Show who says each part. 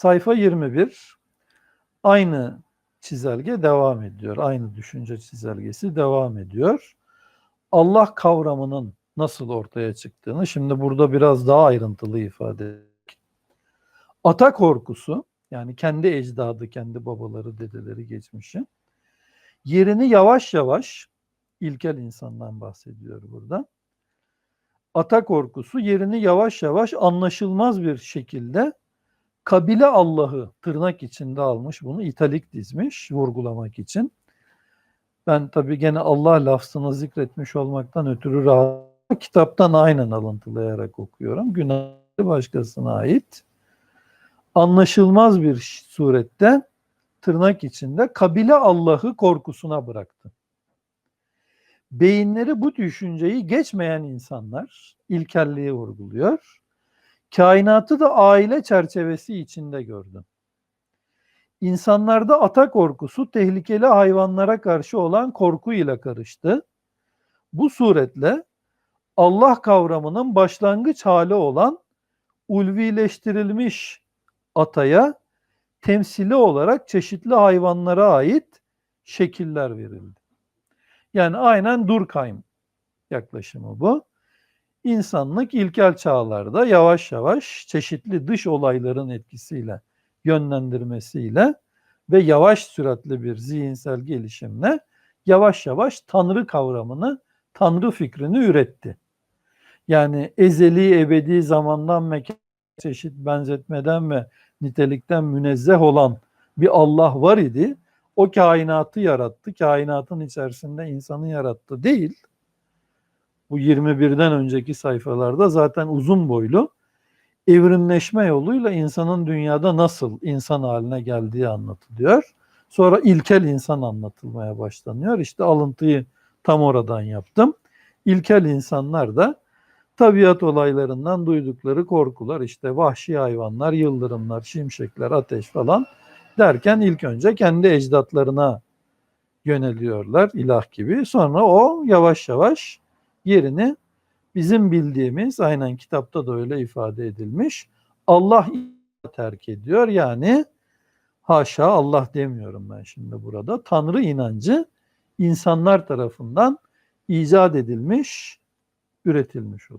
Speaker 1: Sayfa 21. Aynı çizelge devam ediyor. Aynı düşünce çizelgesi devam ediyor. Allah kavramının nasıl ortaya çıktığını şimdi burada biraz daha ayrıntılı ifade ettik. Ata korkusu yani kendi ecdadı, kendi babaları, dedeleri, geçmişi yerini yavaş yavaş ilkel insandan bahsediyor burada. Ata korkusu yerini yavaş yavaş anlaşılmaz bir şekilde kabile Allah'ı tırnak içinde almış. Bunu italik dizmiş vurgulamak için. Ben tabii gene Allah lafzını zikretmiş olmaktan ötürü rahat kitaptan aynen alıntılayarak okuyorum. Günah başkasına ait. Anlaşılmaz bir surette tırnak içinde kabile Allah'ı korkusuna bıraktı. Beyinleri bu düşünceyi geçmeyen insanlar ilkelliği vurguluyor. Kainatı da aile çerçevesi içinde gördü. İnsanlarda ata korkusu tehlikeli hayvanlara karşı olan korku ile karıştı. Bu suretle Allah kavramının başlangıç hali olan ulvileştirilmiş ataya temsili olarak çeşitli hayvanlara ait şekiller verildi. Yani aynen Durkheim yaklaşımı bu. İnsanlık ilkel çağlarda yavaş yavaş çeşitli dış olayların etkisiyle, yönlendirmesiyle ve yavaş süratli bir zihinsel gelişimle yavaş yavaş Tanrı kavramını, Tanrı fikrini üretti. Yani ezeli, ebedi zamandan mekan çeşit benzetmeden ve nitelikten münezzeh olan bir Allah var idi. O kainatı yarattı. Kainatın içerisinde insanı yarattı değil. Bu 21'den önceki sayfalarda zaten uzun boylu evrimleşme yoluyla insanın dünyada nasıl insan haline geldiği anlatılıyor. Sonra ilkel insan anlatılmaya başlanıyor. İşte alıntıyı tam oradan yaptım. İlkel insanlar da tabiat olaylarından duydukları korkular işte vahşi hayvanlar, yıldırımlar, şimşekler, ateş falan derken ilk önce kendi ecdatlarına yöneliyorlar ilah gibi. Sonra o yavaş yavaş yerini bizim bildiğimiz aynen kitapta da öyle ifade edilmiş Allah terk ediyor. Yani haşa Allah demiyorum ben şimdi burada. Tanrı inancı insanlar tarafından icat edilmiş, üretilmiş olur.